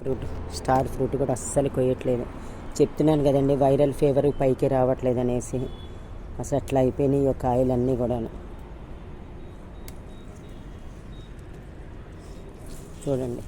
Fruit star fruit కూడా అస్సలు కొయ్యట్లేదు. చెప్తున్నాను కదండి వైరల్ ఫీవర్ పైకి రావట్లేదు అనేసి అసలు అట్లా అయిపోయినాయి ఈ కాయలన్నీ కూడా చూడండి.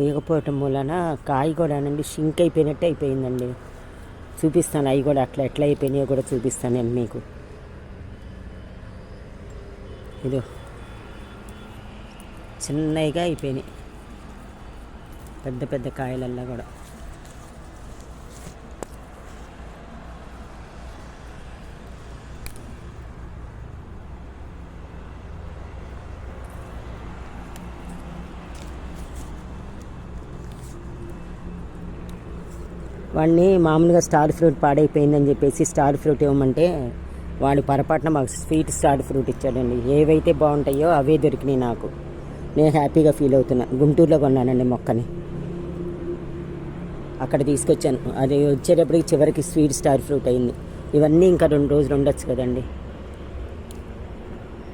కుయ్యకపోవటం వలన కాయ కూడా అనండి షింక్ అయిపోయినట్టు అయిపోయిందండి. చూపిస్తాను అవి కూడా అట్లా ఎట్లా అయిపోయినాయో కూడా చూపిస్తాను నేను మీకు. ఇదో. చిన్నగా అయిపోయినాయి. పెద్ద పెద్ద కాయలల్లా కూడా. వాడిని మామూలుగా స్టార్ ఫ్రూట్ పాడైపోయిందని చెప్పేసి స్టార్ ఫ్రూట్ ఇవ్వమంటే వాడు పొరపాటున మాకు స్వీట్ స్టార్ ఫ్రూట్ ఇచ్చాడండి. ఏవైతే బాగుంటాయో అవే దొరికినాయి నాకు. నేను హ్యాపీగా ఫీల్ అవుతున్నా. గుంటూరులో కొన్నానండి మొక్కని. అక్కడ తీసుకొచ్చాను. అది వచ్చేటప్పటికి చివరికి స్వీట్ స్టార్ ఫ్రూట్ అయింది. ఇవన్నీ ఇంకా రెండు రోజులు ఉండొచ్చు కదండి.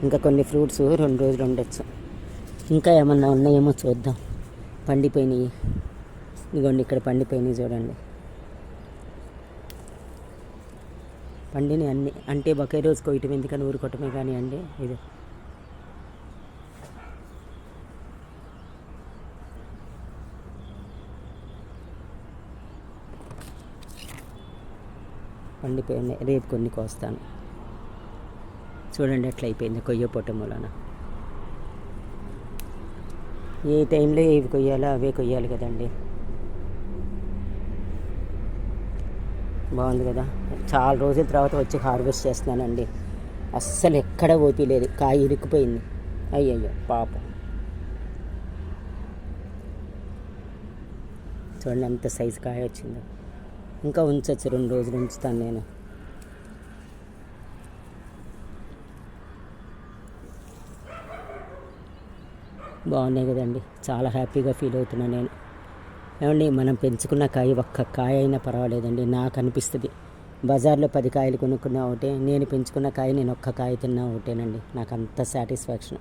ఇంకా కొన్ని ఫ్రూట్స్ రెండు రోజులు ఉండొచ్చు. ఇంకా ఏమన్నా ఉన్నాయేమో చూద్దాం. పండిపోయినాయి. ఇదిగోండి ఇక్కడ పండిపోయినాయి చూడండి. పండిన అన్ని అంటే ఒకే రోజు కొయ్యటం ఎందుకని ఊరుకోవటమే కానీ అండి ఇది. పండిపోయినాయి రేపు కొన్ని కోస్తాను. చూడండి ఎట్లా అయిపోయింది కొయ్యపోవటం వలన ఏ టైంలో ఏవి కొయ్యాలో అవే కొయ్యాలి కదండి. బాగుంది కదా. చాలా రోజుల తర్వాత వచ్చి హార్వెస్ట్ చేస్తున్నానండి. అస్సలు ఎక్కడ ఓపి లేదు. కాయ ఇరుక్కుపోయింది. అయ్యయ్యో పాపం. చూడండి ఎంత సైజు కాయ వచ్చిందో. ఇంకా ఉంచవచ్చు రెండు రోజులు ఉంచుతాను నేను. బాగున్నాయి కదండి. చాలా హ్యాపీగా ఫీల్ అవుతున్నాను నేను. ఏమండి మనం పెంచుకున్న కాయ ఒక్క కాయ అయినా పర్వాలేదండి నాకు అనిపిస్తుంది. బజార్లో పది కాయలు కొనుక్కున్నా ఒకటే నేను పెంచుకున్న కాయ నేను ఒక్క కాయ తిన్నా ఒకటేనండి నాకు అంత సాటిస్ఫాక్షన్.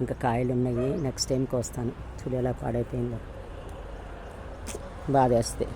ఇంకా కాయలు ఉన్నాయి నెక్స్ట్ టైంకి వస్తాను చూడు ఎలా పాడైపోయిందో. బాధేస్తుంది.